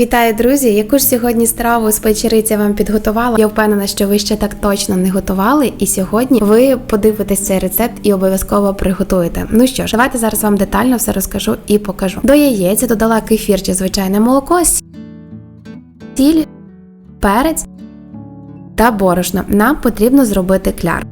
Вітаю, друзі! Яку ж сьогодні страву з печериця вам підготувала? Я впевнена, що ви ще так точно не готували, і сьогодні ви подивитесь цей рецепт і обов'язково приготуєте. Ну що ж, давайте зараз вам детально все розкажу і покажу. До яєць додала кефір чи звичайне молоко, сіль, перець та борошно. Нам потрібно зробити кляр.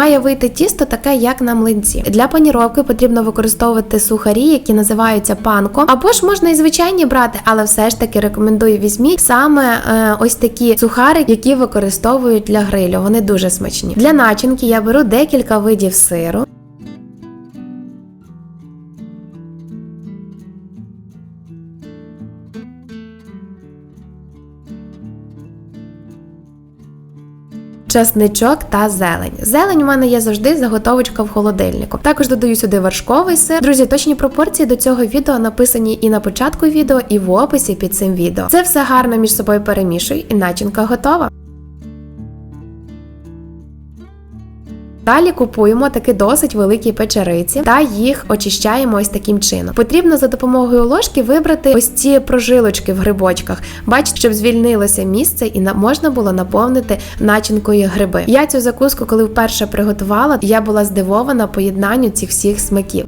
Має вийти тісто таке, як на млинці. Для паніровки потрібно використовувати сухарі, які називаються панко, або ж можна і звичайні брати, але все ж таки рекомендую візьміть саме е, ось такі сухари, які використовують для грилю. Вони дуже смачні. Для начинки я беру декілька видів сиру. Часничок та зелень. Зелень у мене є завжди заготовочка в холодильнику. Також додаю сюди вершковий сир. Друзі, точні пропорції до цього відео написані і на початку відео, і в описі під цим відео. Це все гарно між собою перемішую, і начинка готова. Далі купуємо такі досить великі печериці та їх очищаємо ось таким чином. Потрібно за допомогою ложки вибрати ось ці прожилочки в грибочках. Бачите, щоб звільнилося місце і на- можна було наповнити начинкою гриби. Я цю закуску, коли вперше приготувала, я була здивована поєднанню цих всіх смаків.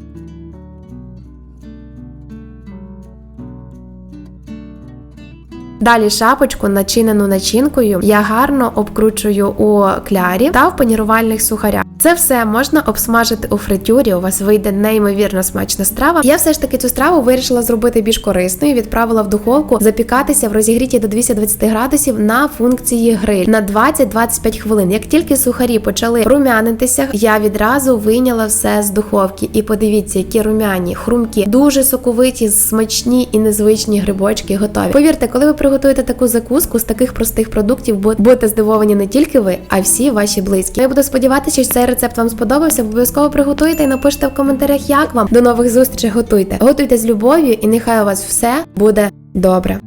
Далі шапочку, начинену начинкою, я гарно обкручую у клярі та в панірувальних сухарях. Це все можна обсмажити у фритюрі. У вас вийде неймовірно смачна страва. Я все ж таки цю страву вирішила зробити більш корисною. Відправила в духовку запікатися в розігріті до 220 градусів на функції гриль на 20-25 хвилин. Як тільки сухарі почали румянитися, я відразу вийняла все з духовки. І подивіться, які румяні, хрумкі, дуже соковиті, смачні і незвичні грибочки готові. Повірте, коли ви приготуєте таку закуску з таких простих продуктів, бо будете здивовані не тільки ви, а всі ваші близькі. Я буду сподіватися, що цей рецепт вам сподобався. Обов'язково приготуйте і напишіть в коментарях, як вам. До нових зустрічей готуйте. Готуйте з любов'ю, і нехай у вас все буде добре.